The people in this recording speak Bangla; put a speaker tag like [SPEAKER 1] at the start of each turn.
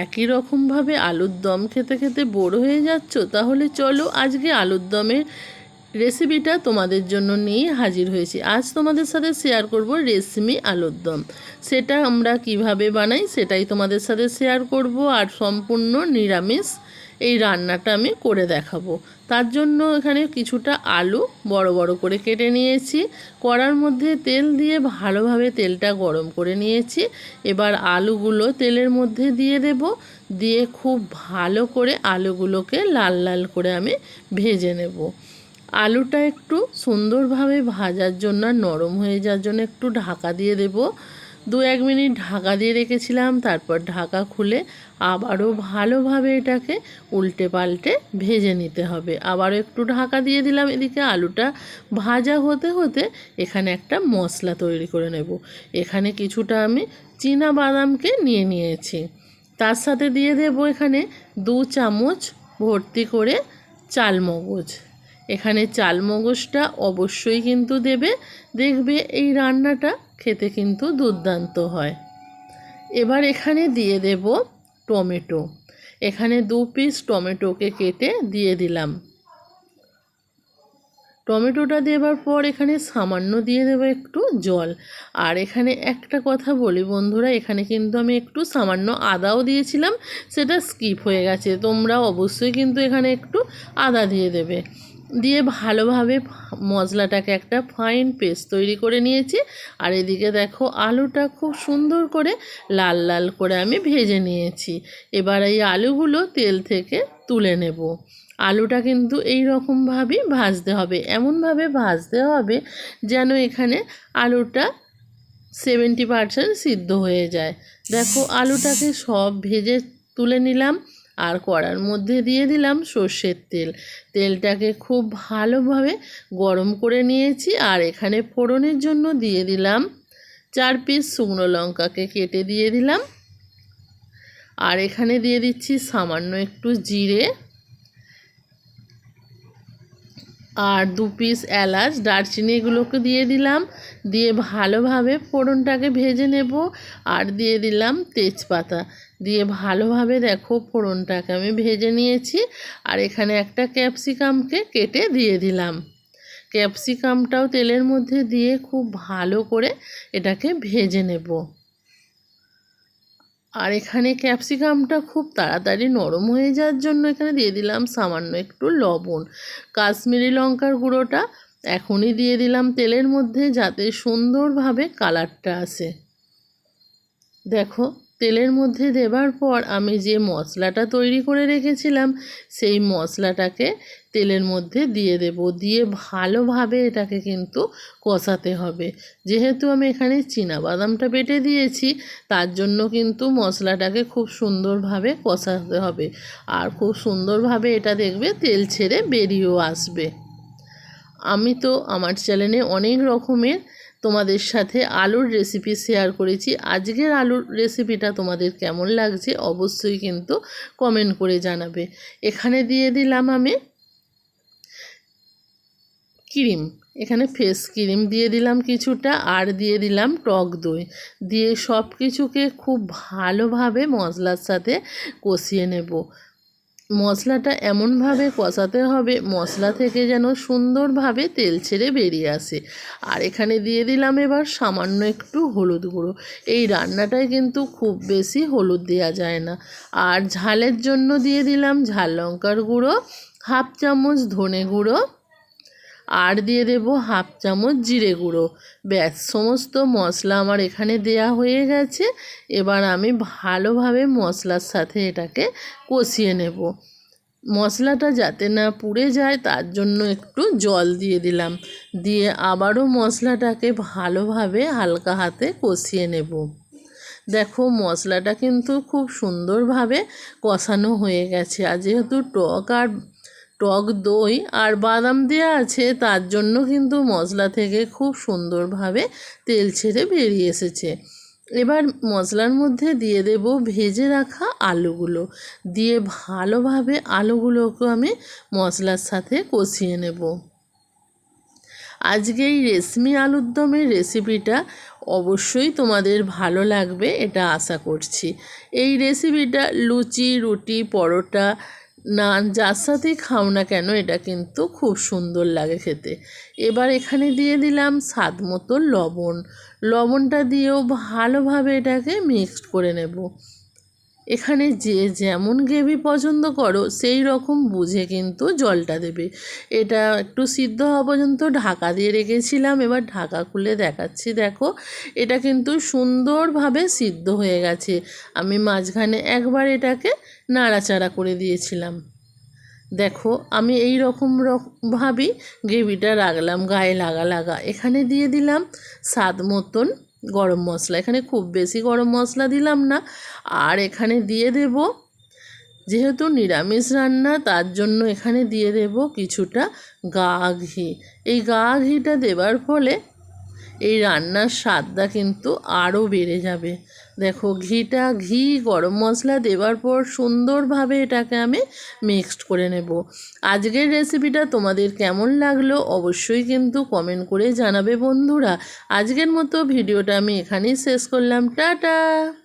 [SPEAKER 1] একই রকমভাবে আলুর দম খেতে খেতে বোর হয়ে যাচ্ছ, তাহলে চলো আজকে আলুর দমের রেসিপিটা তোমাদের জন্য নিয়ে হাজির হয়েছি। আজ তোমাদের সাথে শেয়ার করব রেশমি আলুর দম। সেটা আমরা কীভাবে বানাই সেটাই তোমাদের সাথে শেয়ার করব আর সম্পূর্ণ নিরামিষ এই রান্নাটা আমি করে দেখাবো। তার জন্য এখানে কিছুটা আলু বড় বড় করে কেটে নিয়েছি। কড়ার মধ্যে তেল দিয়ে ভালোভাবে তেলটা গরম করে নিয়েছি। এবার আলুগুলো তেলের মধ্যে দিয়ে দেব। দিয়ে খুব ভালো করে আলুগুলোকে লাল লাল করে আমি ভেজে নেব। আলুটা একটু সুন্দরভাবে ভাজার জন্য নরম হয়ে যাওয়ার জন্য একটু ঢাকা দিয়ে দেব। দু এক মিনিট ঢাকা দিয়ে রেখেছিলাম, তারপর ঢাকা খুলে আবারও ভালোভাবে এটাকে উল্টে পাল্টে ভেজে নিতে হবে। আবারও একটু ঢাকা দিয়ে দিলাম এদিকে আলুটা। ভাজা হতে হতে এখানে একটা মশলা তৈরি করে নেব। এখানে কিছুটা আমি চীনা বাদামকে নিয়ে নিয়েছি। তার সাথে দিয়ে দেব এখানে দু চামচ ভর্তি করে চালমগজ। এখানে চালমগজটা অবশ্যই কিন্তু দেবে। দেখবে এই রান্নাটা খেতে কিন্তু দুর্দান্ত হয়। এবার এখানে দিয়ে দেব টমেটো। এখানে দু পিস টমেটোকে কেটে দিয়ে দিলাম। টমেটোটা দেওয়ার পর এখানে সামান্য দিয়ে দেবো একটু জল। আর এখানে একটা কথা বলি বন্ধুরা, এখানে কিন্তু আমি একটু সামান্য আদাও দিয়েছিলাম, সেটা স্কিপ হয়ে গেছে। তোমরা অবশ্যই কিন্তু এখানে একটু আদা দিয়ে দেবে। দিয়ে ভালোভাবে মশলাটাকে একটা ফাইন পেস্ট তৈরি করে নিয়েছি। আর এদিকে দেখো আলুটা খুব সুন্দর করে লাল লাল করে আমি ভেজে নিয়েছি। এবার এই আলুগুলো তেল থেকে তুলে নেব। আলুটা কিন্তু এই রকমভাবেই ভাজতে হবে, এমনভাবে ভাজতে হবে যেন এখানে আলুটা সেভেন্টি পারসেন্ট সিদ্ধ হয়ে যায়। দেখো আলুটাকে সব ভেজে তুলে নিলাম। আর কড়ার মধ্যে দিয়ে দিলাম সর্ষের তেল। তেলটাকে খুব ভালোভাবে গরম করে নিয়েছি আর এখানে ফোড়নের জন্য দিয়ে দিলাম চার পিস শুকনো লঙ্কাকে কেটে দিয়ে দিলাম। আর এখানে দিয়ে দিচ্ছি সামান্য একটু জিরে আর দু পিস এলাচ, দারচিনি এগুলোকে দিয়ে দিলাম। দিয়ে ভালোভাবে ফোড়নটাকে ভেজে নেব আর দিয়ে দিলাম তেজপাতা। দিয়ে ভালোভাবে দেখো ফোড়নটাকে আমি ভেজে নিয়েছি আর এখানে একটা ক্যাপসিকামকে কেটে দিয়ে দিলাম। ক্যাপসিকামটাও তেলের মধ্যে দিয়ে খুব ভালো করে এটাকে ভেজে নেব। আর এখানে ক্যাপসিকামটা খুব তাড়াতাড়ি নরম হয়ে যাওয়ার জন্য এখানে দিয়ে দিলাম সামান্য একটু লবণ। কাশ্মীরি লঙ্কার গুঁড়োটা এখনই দিয়ে দিলাম তেলের মধ্যে যাতে সুন্দরভাবে কালারটা আসে। দেখো তেলের মধ্যে দেবার পর আমি যে মশলাটা তৈরি করে রেখেছিলাম, সেই মশলাটাকে তেলের মধ্যে দিয়ে দেব। দিয়ে ভালোভাবে এটাকে কিন্তু কষাতে হবে। যেহেতু আমি এখানে বাদামটা বেটে দিয়েছি, তার জন্য কিন্তু মশলাটাকে খুব সুন্দরভাবে কষাতে হবে। আর খুব সুন্দরভাবে এটা দেখবে তেল ছেড়ে বেরিয়েও আসবে। আমি তো আমার চ্যানেলে অনেক রকমের তোমাদের সাথে আলুর রেসিপি শেয়ার করেছি। আজকের আলুর রেসিপিটা তোমাদের কেমন লাগছে অবশ্যই কিন্তু কমেন্ট করে জানাবে। এখানে দিয়ে দিলাম আমি ক্রিম এখানে ফেস ক্রিম দিয়ে দিলাম কিছুটা আর দিয়ে দিলাম টক দই। দিয়ে সব কিছুকে খুব ভালোভাবে মশলার সাথে কষিয়ে নেব। মশলাটা এমনভাবে কষাতে হবে, মশলা থেকে যেন সুন্দরভাবে তেল ছেড়ে বেরিয়ে আসে। আর এখানে দিয়ে দিলাম এবার সামান্য একটু হলুদ গুঁড়ো। এই রান্নাটায় কিন্তু খুব বেশি হলুদ দেওয়া যায় না। আর ঝালের জন্য দিয়ে দিলাম ঝাল লঙ্কার গুঁড়ো, হাফ চামচ ধনে গুঁড়ো আর দিয়ে দেব হাফ চামচ জিরে গুঁড়ো। ব্যাস, সমস্ত মশলা আমার এখানে দেয়া হয়ে গেছে। এবার আমি ভালোভাবে মশলার সাথে এটাকে কষিয়ে নেব। মশলাটা যাতে না পুড়ে যায়, তার জন্য একটু জল দিয়ে দিলাম। দিয়ে আবারও মশলাটাকে ভালোভাবে হালকা হাতে কষিয়ে নেব। দেখো, মশলাটা কিন্তু খুব সুন্দরভাবে কষানো হয়ে গেছে। আর যেহেতু টক আর টক দই আর বাদাম দেওয়া আছে, তার জন্য কিন্তু মশলা থেকে খুব সুন্দরভাবে তেল ছেড়ে বেরিয়ে এসেছে। এবার মশলার মধ্যে দিয়ে দেব ভেজে রাখা আলুগুলো। দিয়ে ভালোভাবে আলুগুলোকে আমি মশলার সাথে কষিয়ে নেব। আজকে এই রেশমি আলুর দমের রেসিপিটা অবশ্যই তোমাদের ভালো লাগবে, এটা আশা করছি। এই রেসিপিটা লুচি, রুটি, পরোটা নান যার সাথেই খাও না কেন, এটা কিন্তু খুব সুন্দর লাগে খেতে। এবার এখানে দিয়ে দিলাম স্বাদ মতো লবণ। লবণটা দিয়েও ভালোভাবে এটাকে মিক্সড করে নেব। এখানে যে যেমন গ্রেভি পছন্দ করো, সেই রকম বুঝে কিন্তু জলটা দেবে। এটা একটু সিদ্ধ হওয়া পর্যন্ত ঢাকা দিয়ে রেখেছিলাম, এবার ঢাকা খুলে দেখাচ্ছি, দেখো। এটা কিন্তু সুন্দরভাবে সিদ্ধ হয়ে গেছে। আমি মাঝখানে একবার এটাকে নাড়াচাড়া করে দিয়েছিলাম। দেখো, আমি এই রকম ভাবেই গ্রেভিটা রাখলাম, গায়ে লাগা লাগা। এখানে দিয়ে দিলাম স্বাদ মতন গরম মশলা। এখানে খুব বেশি গরম মশলা দিলাম না। আর এখানে দিয়ে দেব, যেহেতু নিরামিষ রান্না, তার জন্য এখানে দিয়ে দেব কিছুটা গা ঘি। এই গা ঘিটা দেওয়ার ফলে এই রান্নার স্বাদটা কিন্তু আরও বেড়ে যাবে। দেখো, ঘিটা ঘি, গরম মশলা দেওয়ার পর সুন্দরভাবে এটাকে আমি মিক্সড করে নেব। আজকের রেসিপিটা তোমাদের কেমন লাগল অবশ্যই কিন্তু কমেন্ট করে জানাবে বন্ধুরা। আজকের মতো ভিডিওটা আমি এখানেই শেষ করলাম। টাটা!